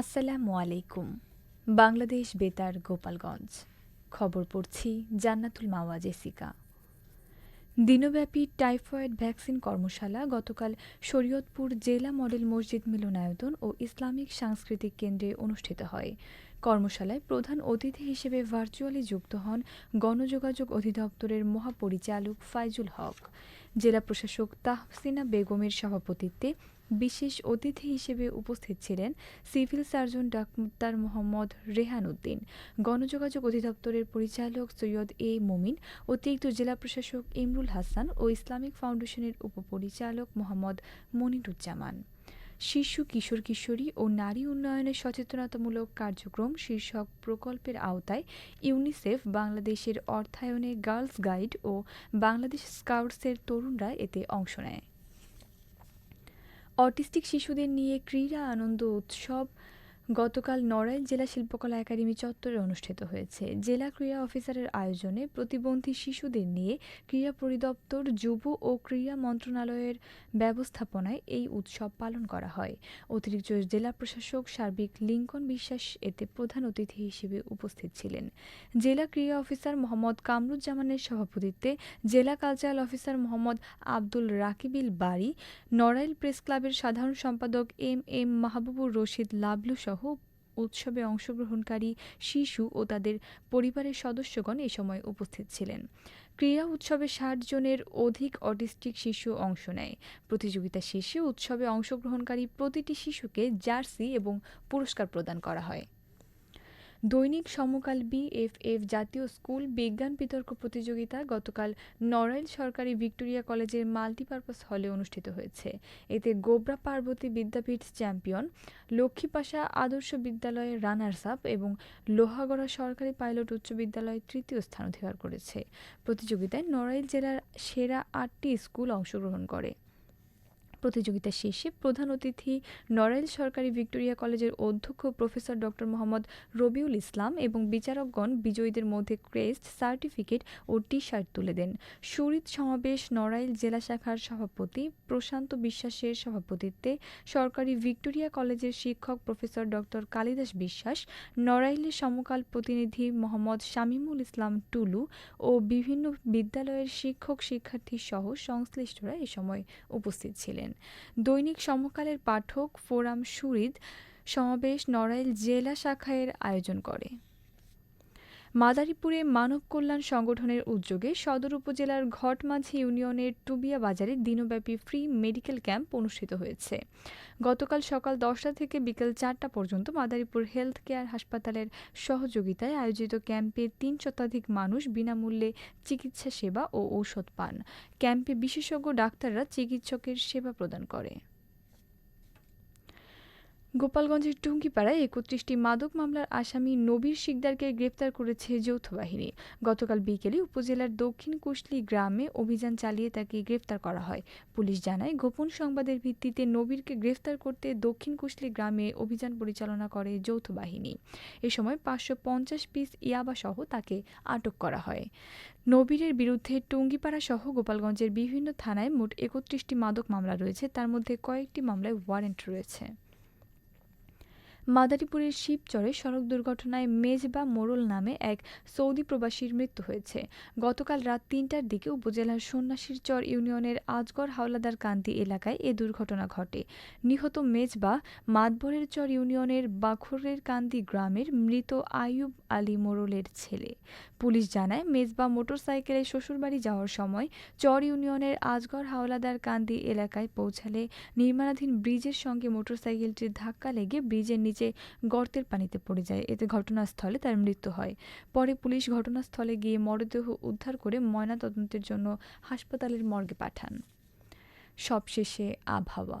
আসসালামু আলাইকুম। বাংলাদেশ বেতার, গোপালগঞ্জ। খবর পড়ছি জান্নাতুল মাওয়া, জেসিকা। দিনব্যাপী টাইফয়েড ভ্যাকসিন কর্মশালা, গতকাল শরীয়তপুর জেলা মডেল মসজিদ মিলনায়তন ও ইসলামিক সাংস্কৃতিক কেন্দ্রে অনুষ্ঠিত হয়। কর্মশালায় প্রধান অতিথি হিসেবে ভার্চুয়ালি যুক্ত হন গণযোগাযোগ অধিদপ্তরের মহাপরিচালক ফাইজুল হক। জেলা প্রশাসক তাহসিনা বেগমের সভাপতিত্বে বিশেষ অতিথি হিসেবে উপস্থিত ছিলেন civil surgeon doctor Mohammad Rehan Uddin, গণযোগাযোগ অধিদপ্তরের পরিচালক সৈয়দ এ মোমিন, অতিরিক্ত জেলা প্রশাসক ইমরুল হাসান ও ইসলামিক ফাউন্ডেশনের উপপরিচালক মোহাম্মদ মনিরুজ্জামান। শিশু, কিশোর, কিশোরী ও নারী উন্নয়নের সচেতনতামূলক কার্যক্রম শীর্ষক প্রকল্পের আওতায় ইউনিসেফ, বাংলাদেশের অর্থায়নে গার্লস গাইড ও বাংলাদেশ স্কাউটসের তরুণরা এতে অংশ নেয়। অটিস্টিক শিশুদের নিয়ে ক্রীড়া, আনন্দ, উৎসব গতকাল নড়াইল জেলা শিল্পকলা একাডেমি চত্বরে অনুষ্ঠিত হয়েছে। জেলা ক্রীড়া অফিসারের আয়োজনে প্রতিবন্ধী শিশুদের নিয়ে ক্রীড়া পরিদপ্তর, যুব ও ক্রীড়া মন্ত্রণালয়ের ব্যবস্থাপনায় এই উৎসব পালন করা হয়। অতিরিক্ত জেলা প্রশাসক সার্বিক লিঙ্কন বিশ্বাস এতে প্রধান অতিথি হিসেবে উপস্থিত ছিলেন। জেলা ক্রীড়া অফিসার মোহাম্মদ কামরুজ্জামানের সভাপতিত্বে জেলা কালচারাল অফিসার মোহাম্মদ আব্দুল রাকিবিল বাড়ি নড়াইল প্রেস ক্লাবের সাধারণ সম্পাদক এম এম মাহবুবুর রশিদ লাবলু সহ উৎসবে অংশগ্রহণকারী শিশু ও তাদের পরিবারের সদস্যগণ এ সময় উপস্থিত ছিলেন। ক্রীড়া উৎসবে ষাট জনের অধিক অটিস্টিক শিশু অংশ নেয়। প্রতিযোগিতা শেষে উৎসবে অংশগ্রহণকারী প্রতিটি শিশুকে জার্সি এবং পুরস্কার প্রদান করা হয়। দৈনিক সমকাল বিএফএফ জাতীয় স্কুল বিজ্ঞান বিতর্ক প্রতিযোগিতা গতকাল নড়াইল সরকারি ভিক্টোরিয়া কলেজের মাল্টিপারপাস হলে অনুষ্ঠিত হয়েছে। এতে গোবরা পার্বতী বিদ্যাপীঠ চ্যাম্পিয়ন, লক্ষ্মীপাশা আদর্শ বিদ্যালয়ের রানার্স আপ এবং লোহাগড়া সরকারি পাইলট উচ্চ বিদ্যালয় তৃতীয় স্থান অধিকার করেছে। প্রতিযোগিতায় নড়াইল জেলার সেরা আটটি স্কুল অংশগ্রহণ করে। প্রতিযোগিতা শেষে প্রধান অতিথি নড়াইল সরকারি ভিক্টোরিয়া কলেজের অধ্যক্ষ প্রফেসর ড মোহাম্মদ রবিউল ইসলাম এবং বিচারকগণ বিজয়ীদের মধ্যে ক্রেস্ট, সার্টিফিকেট ও টি শার্ট তুলে দেন। সুরিত সমাবেশ নড়াইল জেলা শাখার সভাপতি প্রশান্ত বিশ্বাসের সভাপতিত্বে সরকারি ভিক্টোরিয়া কলেজের শিক্ষক প্রফেসর ড কালিদাস বিশ্বাস, নড়াইলের সমকাল প্রতিনিধি মোহাম্মদ শামীমুল ইসলাম টুলু ও বিভিন্ন বিদ্যালয়ের শিক্ষক শিক্ষার্থী সহ সংশ্লিষ্টরা এ সময় উপস্থিত ছিলেন। দৈনিক সমকালের পাঠক ফোরাম সুরিদ সমাবেশ নড়াইল জেলা শাখায়ের আয়োজন করে। মাদারীপুরে মানব কল্যাণ সংগঠনের উদ্যোগে সদর উপজেলার ঘটমাঝি ইউনিয়নের টুবিয়া বাজারে দিনব্যাপী ফ্রি মেডিকেল ক্যাম্প অনুষ্ঠিত হয়েছে। গতকাল সকাল দশটা থেকে বিকেল চারটা পর্যন্ত মাদারীপুর হেলথ কেয়ার হাসপাতালের সহযোগিতায় আয়োজিত ক্যাম্পে তিন শতাধিক মানুষ বিনামূল্যে চিকিৎসা সেবা ও ঔষধ পান। ক্যাম্পে বিশেষজ্ঞ ডাক্তাররা চিকিৎসকের সেবা প্রদান করে। গোপালগঞ্জের টুঙ্গিপাড়ায় একত্রিশটি মাদক মামলার আসামি নবীর শিকদারকে গ্রেপ্তার করেছে যৌথ বাহিনী। গতকাল বিকেলে উপজেলার দক্ষিণ কুশলি গ্রামে অভিযান চালিয়ে তাকে গ্রেপ্তার করা হয়। পুলিশ জানায়, গোপন সংবাদের ভিত্তিতে নবীরকে গ্রেফতার করতে দক্ষিণ কুশলি গ্রামে অভিযান পরিচালনা করে যৌথ বাহিনী। এ সময় পাঁচশো পঞ্চাশ পিস ইয়াবাসহ তাকে আটক করা হয়। নবীরের বিরুদ্ধে টুঙ্গিপাড়া সহ গোপালগঞ্জের বিভিন্ন থানায় মোট একত্রিশটি মাদক মামলা রয়েছে। তার মধ্যে কয়েকটি মামলায় ওয়ারেন্ট রয়েছে। মাদারীপুরের শিবচরে সড়ক দুর্ঘটনায় মেজবা মোরল নামে এক সৌদি প্রবাসীর মৃত্যু হয়েছে। গতকাল রাত তিনটার দিকে উপজেলার সন্ন্যাসীর চর ইউনিয়নের আজগড় হাওলাদার কান্দি এলাকায় এ দুর্ঘটনা ঘটে। নিহত মেজবা মাতবরের চর ইউনিয়নের বাখরের কান্দি গ্রামের মৃত আইয়ুব আলী মোড়লের ছেলে। পুলিশ জানায়, মেজবা মোটরসাইকেলে শ্বশুরবাড়ি যাওয়ার সময় চর ইউনিয়নের আজগড় হাওলাদার কান্দি এলাকায় পৌঁছালে নির্মাণাধীন ব্রিজের সঙ্গে মোটরসাইকেলটির ধাক্কা লেগে ব্রিজের নিচে গর্তের পানিতে পড়ে যায়। এতে ঘটনাস্থলে তার মৃত্যু হয়। পরে পুলিশ ঘটনাস্থলে গিয়ে মরদেহ উদ্ধার করে ময়নাতদন্তের জন্য হাসপাতালের মর্গে পাঠান। সবশেষে আবহাওয়া।